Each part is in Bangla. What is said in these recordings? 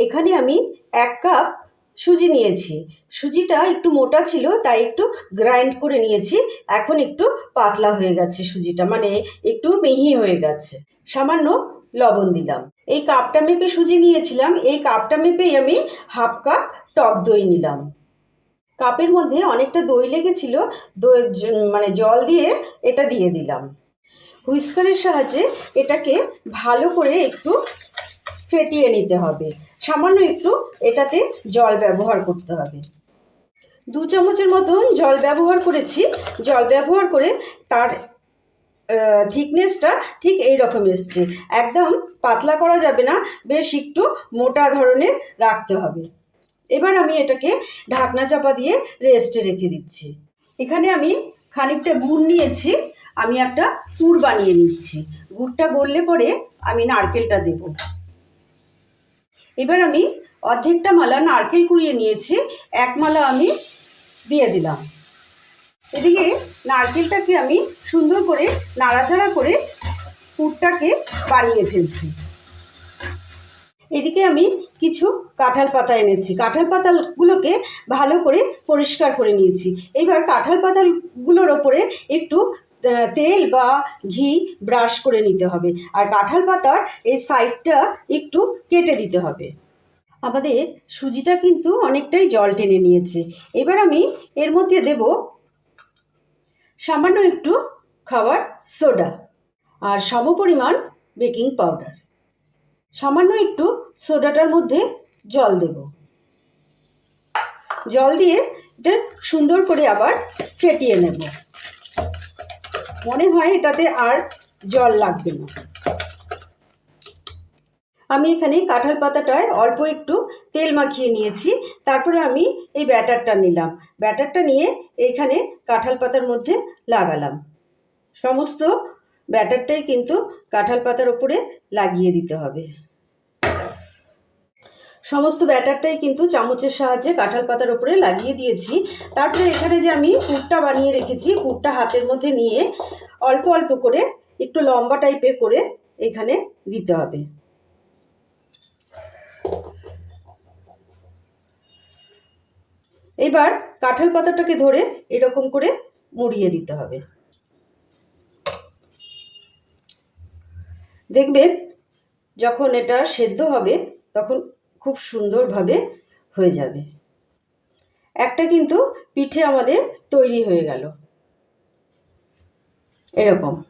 এখানে আমি এক কাপ সুজি নিয়েছি। সুজিটা একটু মোটা ছিল, তাই একটু গ্রাইন্ড করে নিয়েছি। এখন একটু পাতলা হয়ে গেছে সুজিটা মানে একটু মিহি হয়ে গেছে। সামান্য লবণ দিলাম। এই কাপটা মেপে সুজি নিয়েছিলাম। এই কাপটা মেপেই আমি হাফ কাপ টক দই নিলাম। কাপের মধ্যে অনেকটা দই লেগেছিল, দই মানে জল দিয়ে এটা দিয়ে দিলাম। হুইস্কারের সাহায্যে এটাকে ভালো করে একটু ফেটিয়ে নিতে হবে। সামান্য একটু এটাতে জল ব্যবহার করতে হবে। দু চামচের মতন জল ব্যবহার করেছি। জল ব্যবহার করে তার থিকনেসটা ঠিক এই রকম এসছে। একদম পাতলা করা যাবে না, বেশ একটু মোটা ধরনের রাখতে হবে। এবার আমি এটাকে ঢাকনা চাপা দিয়ে রেস্টে রেখে দিচ্ছি। এখানে আমি খানিকটা গুড় নিয়েছি, আমি একটা পুর বানিয়ে নিচ্ছি। গুড়টা গললে পরে আমি নারকেলটা দেব। এবার আমি অর্ধেকটা মালা নারকেল কুড়িয়ে নিয়েছি, এক মালা আমি দিয়ে দিলাম। এদিকে নারকেলটাকে আমি সুন্দর করে নাড়াচাড়া করে পুরটাকে বানিয়ে ফেলছি। এদিকে আমি কিছু কাঁঠাল পাতা এনেছি। কাঁঠাল পাতাগুলোকে ভালো করে পরিষ্কার করে নিয়েছি। এবার কাঁঠাল পাতাগুলোর ওপরে একটু তেল বা ঘি ব্রাশ করে নিতে হবে। আর কাঁঠাল পাতার এই সাইডটা একটু কেটে দিতে হবে। আমাদের সুজিটা কিন্তু অনেকটাই জল টেনে নিয়েছে। এবার আমি এর মধ্যে দেব সামান্য একটু খাবার সোডা আর সমপরিমাণ বেকিং পাউডার। সামান্য একটু সোডাটার মধ্যে জল দেব। জল দিয়ে এটা সুন্দর করে আবার ফেটিয়ে নেব। মনে হয় এটাতে আর জল লাগবে না। আমি এখানে কাঁঠাল পাতাটায় অল্প একটু তেল মাখিয়ে নিয়েছি, তারপরে আমি এই ব্যাটারটা নিলাম। ব্যাটারটা নিয়ে এখানে কাঁঠাল পাতার মধ্যে লাগালাম। সমস্ত ব্যাটারটাই কিন্তু কাঁঠাল পাতার ওপরে লাগিয়ে দিতে হবে। সমস্ত ব্যাটারটাই কিন্তু চামচের সাহায্যে কাঁঠাল পাতার ওপরে লাগিয়ে দিয়েছি। তারপরে এখানে যে আমি পুরটা বানিয়ে রেখেছি পুরটা হাতের মধ্যে নিয়ে অল্প অল্প করে একটু লম্বা টাইপের করে এখানে দিতে হবে। এবার কাঁঠাল পাতাটাকে ধরে এরকম করে মুড়িয়ে দিতে হবে। দেখবেন যখন এটা সেদ্ধ হবে, তখন খুব সুন্দরভাবে হয়ে যাবে। একটা কিন্তু পিঠে আমাদের তৈরি হয়ে গেল। এরকম।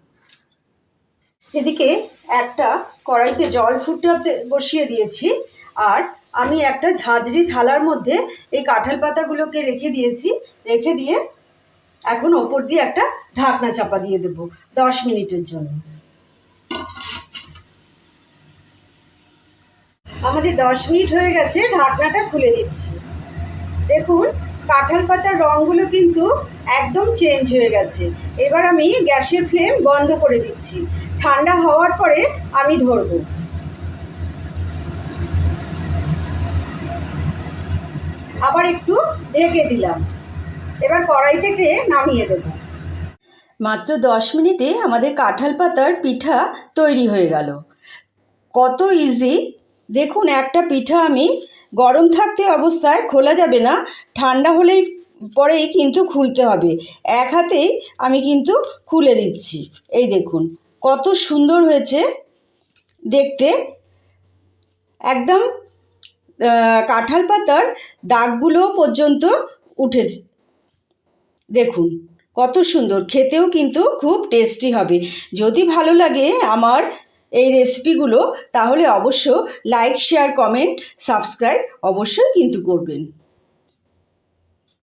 এদিকে একটা কড়াইতে জল ফুটাতে বসিয়ে দিয়েছি আর আমি একটা ঝাঁঝরি থালার মধ্যে এই কাঁঠাল পাতাগুলোকে রেখে দিয়েছি। রেখে দিয়ে এখন ওপর দিয়ে একটা ঢাকনা চাপা দিয়ে দেবো দশ মিনিটের জন্য। আমাদের দশ মিনিট হয়ে গেছে, ঢাকনাটা খুলে দিচ্ছি দেখুন, কাঁঠাল পাতার রঙগুলো কিন্তু একদম চেঞ্জ হয়ে গেছে। এবার আমি গ্যাসের ফ্লেম বন্ধ করে দিচ্ছি। ঠান্ডা হওয়ার পরে আমি ধরবো। আবার একটু ঢেকে দিলাম। এবার কড়াই থেকে নামিয়ে দেব। মাত্র দশ মিনিটে আমাদের কাঁঠাল পাতার পিঠা তৈরি হয়ে গেল। কত ইজি দেখুন, একটা পিঠা আমি গরম থাকতে অবস্থায় খোলা যাবে না, ঠান্ডা হলেই পরেই কিন্তু খুলতে হবে। এক হাতেই আমি কিন্তু খুলে দিচ্ছি। এই দেখুন, কত সুন্দর হয়েছে দেখতে। একদম কাঁঠাল পাতার দাগগুলো পর্যন্ত উঠেছে দেখুন, কত সুন্দর। খেতেও কিন্তু খুব টেস্টি হবে। যদি ভালো লাগে আমার এই রেসিপিগুলো তাহলে অবশ্য লাইক শেয়ার কমেন্ট সাবস্ক্রাইব অবশ্যই কিন্তু করবেন।